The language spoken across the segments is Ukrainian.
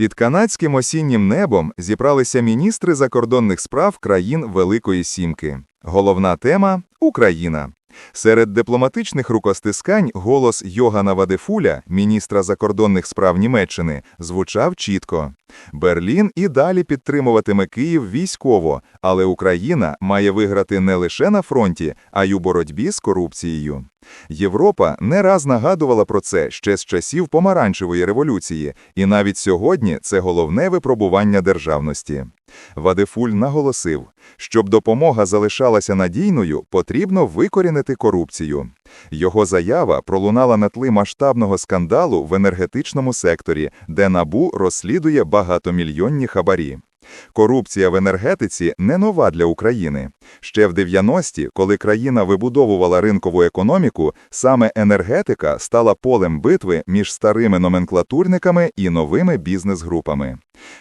Під канадським осіннім небом зібралися міністри закордонних справ країн Великої Сімки. Головна тема Україна. Серед дипломатичних рукостискань голос Йогана Вадефуля, міністра закордонних справ Німеччини, звучав чітко. Берлін і далі підтримуватиме Київ військово, але Україна має виграти не лише на фронті, а й у боротьбі з корупцією. Європа не раз нагадувала про це ще з часів помаранчевої революції, і навіть сьогодні це головне випробування державності. Вадефуль наголосив, щоб допомога залишалася надійною, потрібно викорінити корупцію. Його заява пролунала на тлі масштабного скандалу в енергетичному секторі, де НАБУ розслідує багатомільйонні хабарі. Корупція в енергетиці не нова для України. Ще в 90-ті, коли країна вибудовувала ринкову економіку, саме енергетика стала полем битви між старими номенклатурниками і новими бізнес-групами.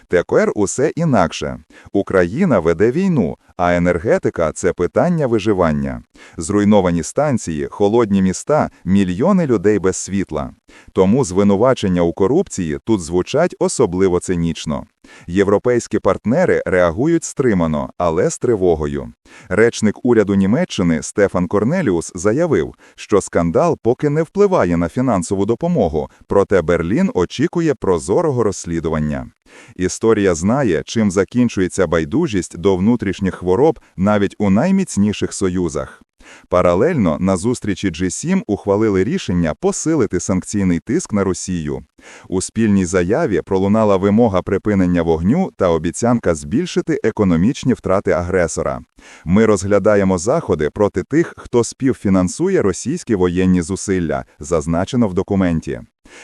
Тепер усе інакше. Україна веде війну, а енергетика – це питання виживання. Зруйновані станції, холодні міста, мільйони людей без світла. Тому звинувачення у корупції тут звучать особливо цинічно. Європейські партнери реагують стримано, але з тривогою. Речник уряду Німеччини Стефан Корнеліус заявив, що скандал поки не впливає на фінансову допомогу, проте Берлін очікує прозорого розслідування. Історія знає, чим закінчується байдужість до внутрішніх хвороб навіть у найміцніших союзах. Паралельно на зустрічі G7 ухвалили рішення посилити санкційний тиск на Росію. У спільній заяві пролунала вимога припинення вогню та обіцянка збільшити економічні втрати агресора. Ми розглядаємо заходи проти тих, хто співфінансує російські воєнні зусилля, зазначено в документі.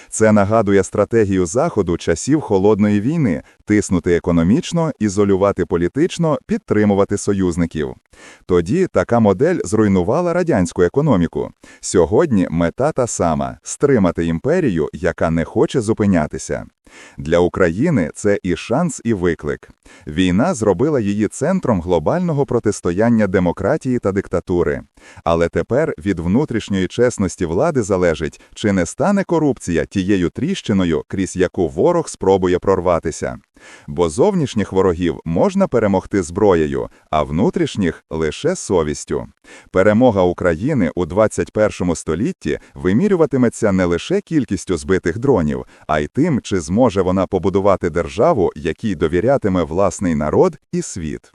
Це нагадує стратегію Заходу часів холодної війни тиснути економічно, ізолювати політично, підтримувати союзників. Тоді така модель зруйнувала радянську економіку. Сьогодні мета та сама стримати імперію, яка не хоче зупинятися. Для України це і шанс, і виклик. Війна зробила її центром глобального протистояння демократії та диктатури. Але тепер від внутрішньої чесності влади залежить, чи не стане корупція тією тріщиною, крізь яку ворог спробує прорватися. Бо зовнішніх ворогів можна перемогти зброєю, а внутрішніх лише совістю. Перемога України у 21 столітті вимірюватиметься не лише кількістю збитих дронів, а й тим, чи зможе вона побудувати державу, якій довірятиме власний народ і світ.